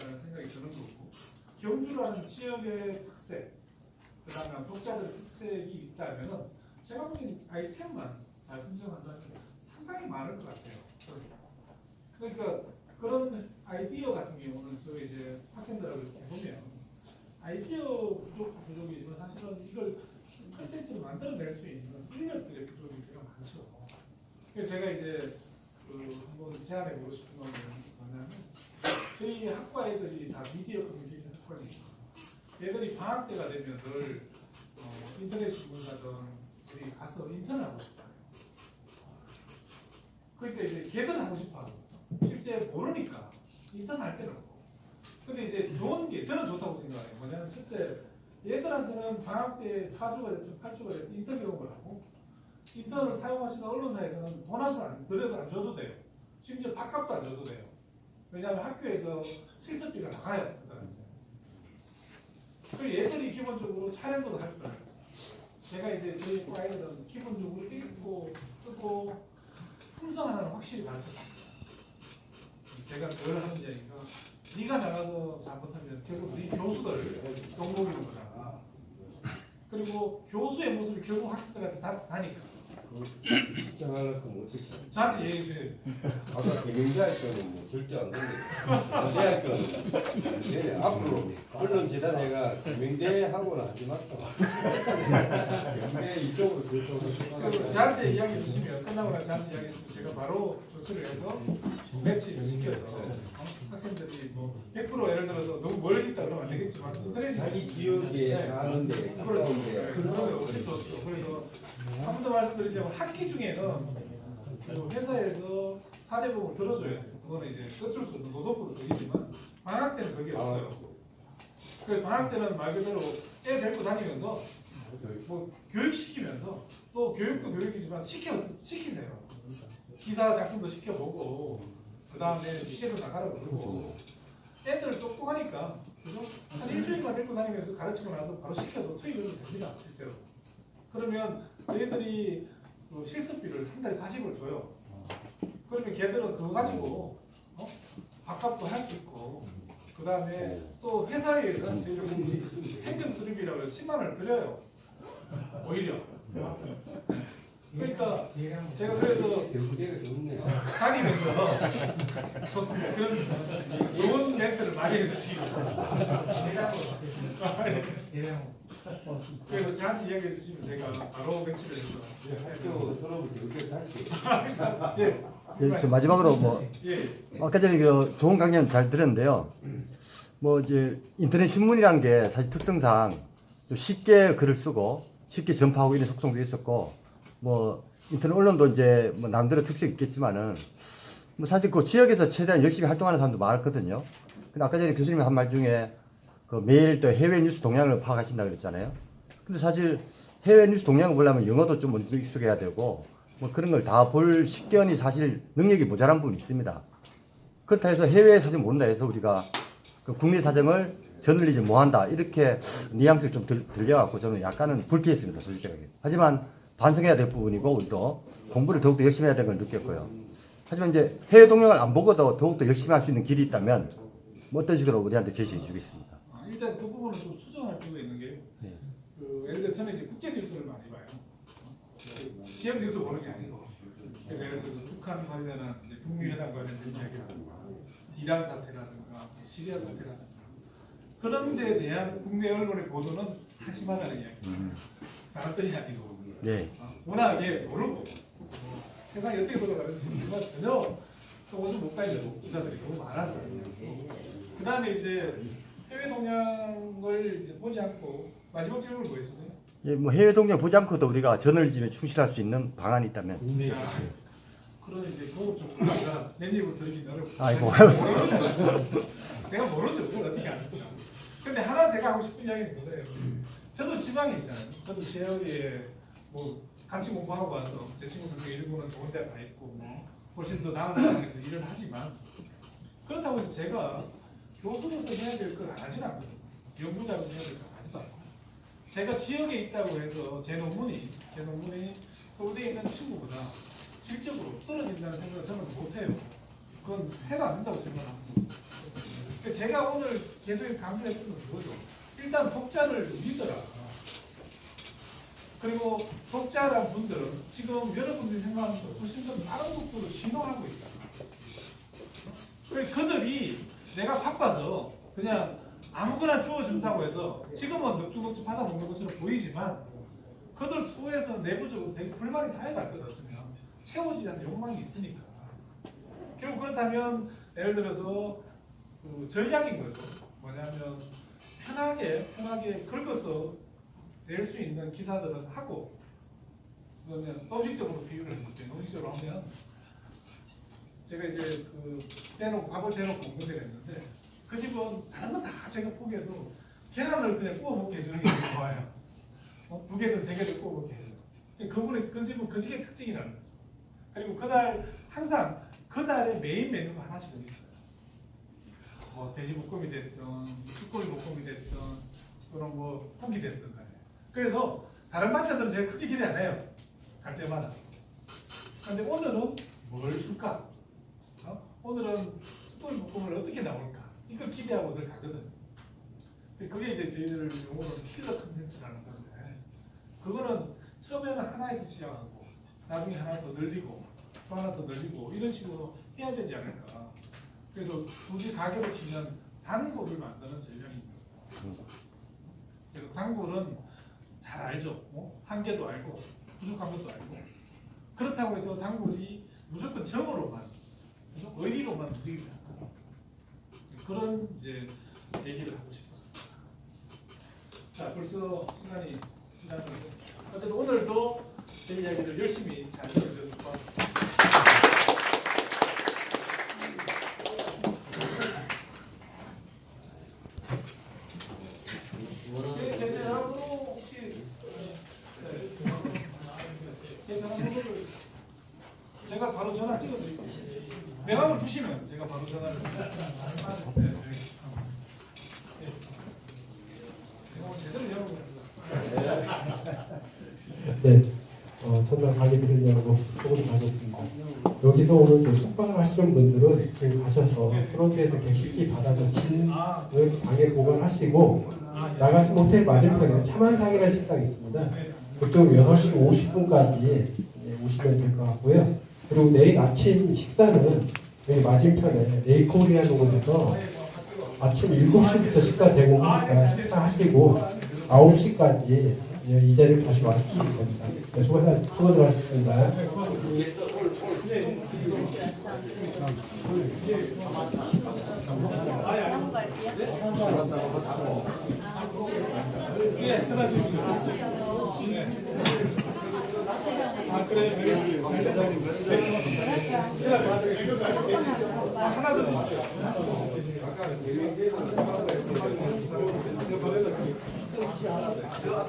라는 생각이 드는 거고 경주라는 지역의 특색 그다음에 독자들 특색이 있다면은 제가 보기엔 아이템만 잘 선정한다면 상당히 많을 것 같아요. 그러니까 그런 아이디어 같은 경우는 저희 이제 학생들하고 이렇게 보면 아이디어 부족 부족이지만 사실은 이걸 컨텐츠로 만들어낼 수 있는 인력들의 부족이 되게 많죠. 그래서 제가 이제 그 한번 제안해 보고 싶은 건 뭐냐면 저희 학과 애들이 다 미디어 커뮤니케이션 학과니까 애들이 방학 때가 되면 늘 어, 인터넷 신문사든 어디 가서 인턴을 하고 싶어요. 그러니까 이제 걔들 하고 싶어하고 실제 모르니까 인턴 할 때는 없고 근데 이제 좋은 게 저는 좋다고 생각해요. 뭐냐면 실제 얘들한테는 방학 때 4주가 됐든 8주가 됐든 인턴 경험을 하고 인턴을 사용하시는 언론사에서는 돈 한 푼 안 들여도 안 줘도 돼요. 심지어 밥값도 안 줘도 돼요. 왜냐하면 학교에서 실습비가 나가요. 그 얘들이 기본적으로 촬영도 할줄 알아요. 제가 이제 저희 과 아이들은 기본적으로 읽고 쓰고 품성 하나는 확실히 가르쳤습니다. 제가 늘 하는 이야기가 네가 나가서 잘못하면 결국 네 교수들 욕먹이는 거잖아. 그리고 교수의 모습이 결국 학생들한테 다 다니까. 입장하려면 어떻게 해? 저한테 얘기해 주세요. 아까 김영자 할 때는 뭐 절대 안 되는데 김영대 할 때는 안 돼. 앞으로 언론 재단회가 김영대 하고는 하지 말자. 김영대 이쪽으로 저쪽으로 저한테 이야기해 주시면 끝나고 나서 저한테 이야기해 주시면 제가 바로 조치를 해서 매치를 시켜서 학생들이 뭐 100% 예를 들어서 너무 멀리 있다 그러면 안 되겠지만 인터넷이 자기 사는데 그렇죠. 가까운데 그러면 훨씬 좋죠. 그래서 한번더 말씀드리자면 학기 중에는 그 회사에서 사대보험을 들어줘야 돼요. 그거는 이제 어쩔 수 없는 노동부로 되겠지만 방학 때는 그게 없어요. 그 방학 때는 말 그대로 애 데리고 다니면서 뭐 교육시키면서 또 교육도 교육이지만 시켜 시키세요. 기사 작성도 시켜보고 그 다음에 취재도 나가라고 그러고 애들 똑똑하니까 그래서 한 일주일만 데리고 다니면서 가르치고 나서 바로 시켜도 투입을 됩니다 실제로. 그러면 저희들이 그 실습비를 한 달에 40을 줘요. 그러면 걔들은 그거 가지고 어? 밥값도 할 수 있고 그 다음에 또 회사에서 저희들이 행정 수리비라고 해서 10만 원을 드려요. 오히려. 그러니까 제가 그래서 대구대가 좋네. 다니면서 좋습니다. 그런 좋은 멘트를 많이 해주시기 그래서 저한테 이야기해 주시면 제가 바로 배치를 해서 학교 들어오면 여기 다시. 예. 예, 저 마지막으로 뭐 예. 아까 전에 그 좋은 강연 잘 들었는데요. 뭐 이제 인터넷 신문이란 게 사실 특성상 좀 쉽게 글을 쓰고 쉽게 전파하고 이런 속성도 있었고 뭐 인터넷 언론도 이제 뭐 나름대로 특색이 있겠지만은 뭐 사실 그 지역에서 최대한 열심히 활동하는 사람도 많았거든요. 근데 아까 전에 교수님이 한 말 중에 그 매일 또 해외 뉴스 동향을 파악하신다 그랬잖아요. 근데 사실 해외 뉴스 동향을 보려면 영어도 좀 익숙해야 되고 뭐 그런 걸 다 볼 식견이 사실 능력이 모자란 부분이 있습니다. 그렇다 해서 해외 사정 모른다 해서 우리가 그 국내 사정을 저널리즘 뭐한다 이렇게 뉘앙스를 좀 들, 들려갖고 저는 약간은 불쾌했습니다 솔직하게. 하지만 반성해야 될 부분이고 우리도 공부를 더욱더 열심히 해야 되는 걸 느꼈고요. 하지만 이제 해외 동향을 안 보고도 더욱더 열심히 할 수 있는 길이 있다면 뭐 어떤 식으로 우리한테 제시해 주겠습니다. 아, 일단 그 부분은 좀 수정할 필요가 있는 게 네. 그 예를 들어 저는 이제 국제 뉴스를 많이 봐요. 그 지역 뉴스 보는 게 아니고 그래서 예를 들어서 북한 관련한 북미 회담 관련된 이야기라든가 이란 사태라든가 시리아 사태라든가 그런 데에 대한 국내 언론의 보도는 한심하다는 이야기. 다른 뜻이 아니고 네. 어, 워낙 예 모르고 어, 세상이 어떻게 돌아가는지 정말 전혀 또 오줌 못 가려고 기사들이 너무 많아서 그 다음에 이제 해외 동향을 이제 보지 않고 마지막 질문 뭐였었어요? 예, 뭐 해외 동향 보지 않고도 우리가 저널리즘에 충실할 수 있는 방안이 있다면 야, 그런 이제 좀 우리가 내 입으로 들기 어렵고 아이고. 제가 모르죠 그걸 어떻게 아는지 근데 하나 제가 하고 싶은 이야기는 뭐예요 저도 지방에 있잖아요 저도 지역에 뭐 같이 공부하고 와서 제 친구들 중에 일부는 좋은 데 가 있고 뭐 훨씬 더 나은 상황에서 일을 하지만 그렇다고 해서 제가 교수로서 해야 될 걸 안 하진 않거든요 연구자로서 해야 될걸 하지도 않고 제가 지역에 있다고 해서 제 논문이 제 논문이 서울대에 있는 친구보다 질적으로 떨어진다는 생각을 저는 못해요. 그건 해도 안 된다고 생각합니다. 그러니까 제가 오늘 계속해서 강조했던 건 그거죠. 일단 독자를 믿어라. 그리고 독자란 분들은 지금 여러분들이 생각하는 것 훨씬 더 다른 속도로 진화하고 있다. 왜 그들이 내가 바빠서 그냥 아무거나 주어준다고 해서 지금은 넙죽넙죽 받아먹는 것으로 보이지만 그들 속에서 내부적으로 되게 불만이 쌓여갔거든요. 채워지지 않는 욕망이 있으니까. 결국 그렇다면 예를 들어서 그 전략인 거죠. 뭐냐면 편하게 편하게 긁어서 낼 수 있는 기사들은 하고 그러면 노직적으로 비유를 해볼게요. 노직적으로 하면 제가 이제 그 대놓고 밥을 대놓고 공부를 했는데 그 집은 다른 건다 제가 포기해도 계란을 그냥 구워 먹게 해주는 게 좋아요. 어? 두 개든 세 개든 구워 먹게 해줘. 그분의 그 집은 그 집의 특징이라는 거죠. 그리고 그날 항상 그날의 메인 메뉴가 하나씩은 있어요. 뭐 돼지 볶음이 됐든 쭈꾸미 볶음이 됐든 그런 뭐 국이 됐든 간에. 그래서 다른 반찬들은 제가 크게 기대 안 해요. 갈 때마다. 근데 오늘은 뭘 줄까? 어? 오늘은 쭈꾸미 볶음을 어떻게 나올까? 이걸 기대하고 늘 가거든. 그게 이제 저희들 용어로 킬러 컨텐츠라는 건데 그거는 처음에는 하나에서 시작하고 나중에 하나 더 늘리고 또 하나 더 늘리고 이런 식으로 해야 되지 않을까. 그래서 굳이 가격을 치면 단골을 만드는 전략입니다. 그래서 단골은 잘 알죠. 어? 한계도 알고 부족한 것도 알고 그렇다고 해서 단골이 무조건 정으로만 그죠? 의리로만 움직이지 않고 그런 이제 얘기를 하고 싶었습니다. 자 벌써 시간이 지났는데 어쨌든 오늘도 제 이야기를 열심히 잘 들어주셔서 고맙습니다. 제, 제, 제 전화번호 혹시 네, 제 전화번호를 제가 바로 전화 찍어드릴게요. 명함을 주시면 제가 바로 전화를 네, 네. 네. 명함을 제대로 열어보겠습니다. 네, 어, 첫날 강의 들으려고 소문이 가졌습니다. 여기서 오늘 그 숙박을 하시는 분들은 지금 가셔서 프론트에서 게시기 받아서 진을 아, 방에 보관하시고. 나가신 호텔 맞은편에 차만상이라는 식당이 있습니다. 네. 그쪽 6시 50분까지 오시면 될 것 같고요. 그리고 내일 아침 식사는 여기 맞은편에 레이코리아는 곳에서 아침 7시부터 식사 제공하니까 식사하시고 9시까지 이 자리에 다시 와주시면 됩니다. 네, 수고, 수고들 하셨습니다. 예. 네. 아, 그래. 하나 더 주십시오. 对不起啊老